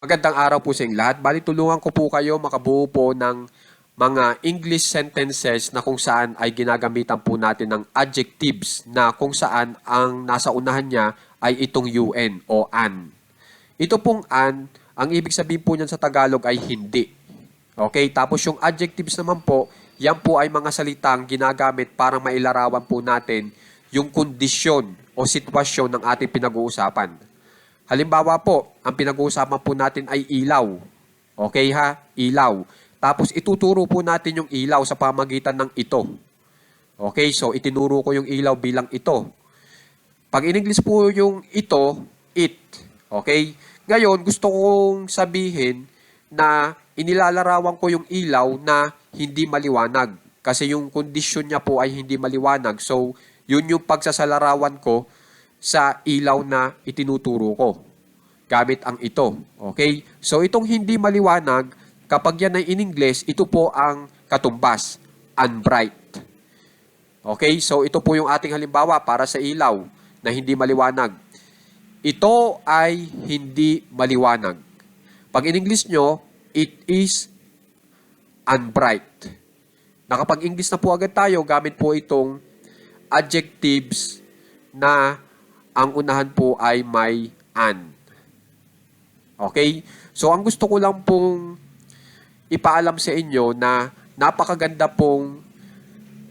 Magandang araw po sa inyong lahat. Bali tulungan ko po kayo makabuo po ng mga English sentences na kung saan ay ginagamitan po natin ng adjectives na kung saan ang nasa unahan niya ay itong UN o an. Ito pong an, ang ibig sabihin po niyan sa Tagalog ay hindi. Okay, tapos yung adjectives naman po, yan po ay mga salitang ginagamit para mailarawan po natin yung kondisyon o sitwasyon ng ating pinag-uusapan. Halimbawa po, ang pinag-uusapan po natin ay ilaw. Okay ha? Ilaw. Tapos ituturo po natin yung ilaw sa pamagitan ng ito. Okay, so itinuro ko yung ilaw bilang ito. Pag in English po yung ito, it. Okay? Ngayon, gusto kong sabihin na inilalarawan ko yung ilaw na hindi maliwanag. Kasi yung kondisyon niya po ay hindi maliwanag. So, yun yung pagsasalarawan ko sa ilaw na itinuturo ko gamit ang ito. Okay? So itong hindi maliwanag, kapag yan ay in English, ito po ang katumbas, unbright. Okay? So ito po yung ating halimbawa para sa ilaw na hindi maliwanag. Ito ay hindi maliwanag. Pag in English nyo, it is unbright. Nakapag-English na po agad tayo, gamit po itong adjectives na ang unahan po ay may an. Okay? So, ang gusto ko lang pong ipaalam sa inyo na napakaganda pong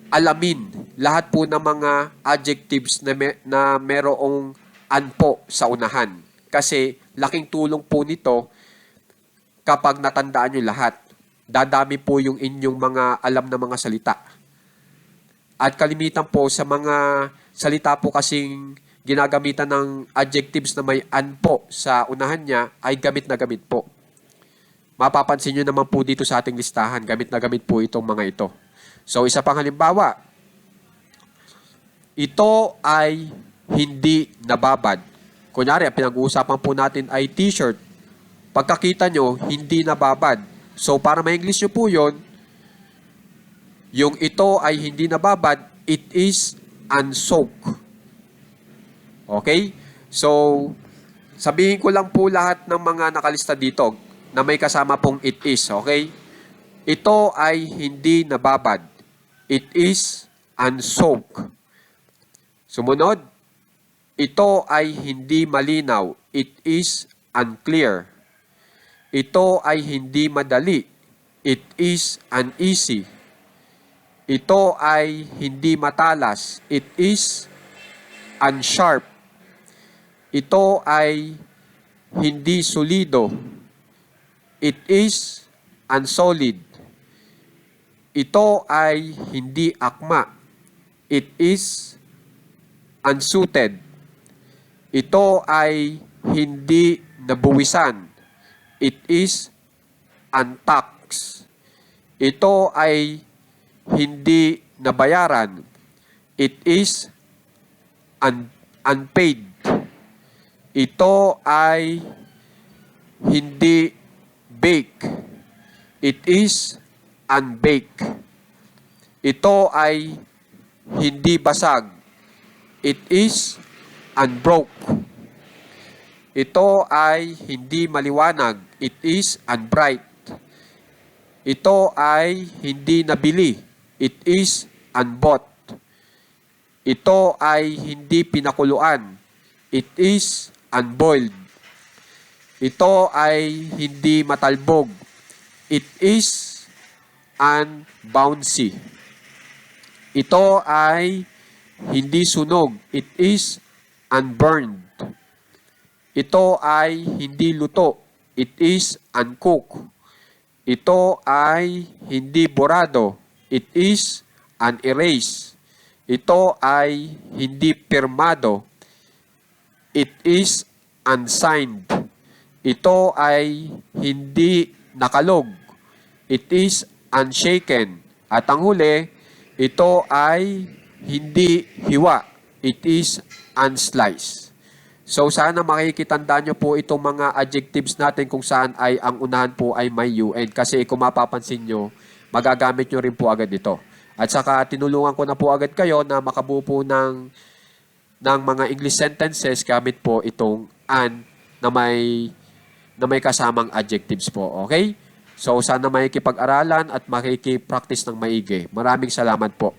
alamin lahat po ng mga adjectives na, me- na merong an po sa unahan. Kasi laking tulong po nito kapag natandaan nyo lahat. Dadami po yung inyong mga alam na mga salita. At kalimitan po sa mga salita po kasing ginagamitan ng adjectives na may an po sa unahan niya ay gamit na gamit po. Mapapansin nyo naman po dito sa ating listahan, gamit na gamit po itong mga ito. So isa pang halimbawa, ito ay hindi nababad. Kunyari, ang pinag-uusapan po natin ay t-shirt. Pagkakita nyo, hindi nababad. So para ma-English nyo po yon yung ito ay hindi nababad, it is unsoaked. Okay? So, sabihin ko lang po lahat ng mga nakalista dito na may kasama pong it is. Okay? Ito ay hindi nababad. It is unsoaked. Sumunod, ito ay hindi malinaw. It is unclear. Ito ay hindi madali. It is uneasy. Ito ay hindi matalas. It is unsharp. Ito ay hindi solido. It is unsolid. Ito ay hindi akma. It is unsuited. Ito ay hindi nabuwisan. It is untaxed. Ito ay hindi nabayaran. It is un- unpaid. Ito ay hindi bake. It is unbake. Ito ay hindi basag. It is unbroke. Ito ay hindi maliwanag. It is unbright. Ito ay hindi nabili. It is unbought. Ito ay hindi pinakuluan. It is unboiled. Ito ay hindi matalbog. It is unbouncy. Ito ay hindi sunog. It is unburned. Ito ay hindi luto. It is uncooked. Ito ay hindi borado. It is unerased. Ito ay hindi pirmado. It is unsigned. Ito ay hindi nakalog. It is unshaken. At ang huli, ito ay hindi hiwa. It is unsliced. So sana makikitandaan nyo po itong mga adjectives natin kung saan ay ang unahan po ay may UN. Kasi kung mapapansin nyo, magagamit nyo rin po agad ito. At saka tinulungan ko na po agad kayo na makabuo po ng, ng mga English sentences gamit po itong an na may na may kasamang adjectives po. Okay? So, sana makikipag-aralan at makikipraktis ng maigi. Maraming salamat po.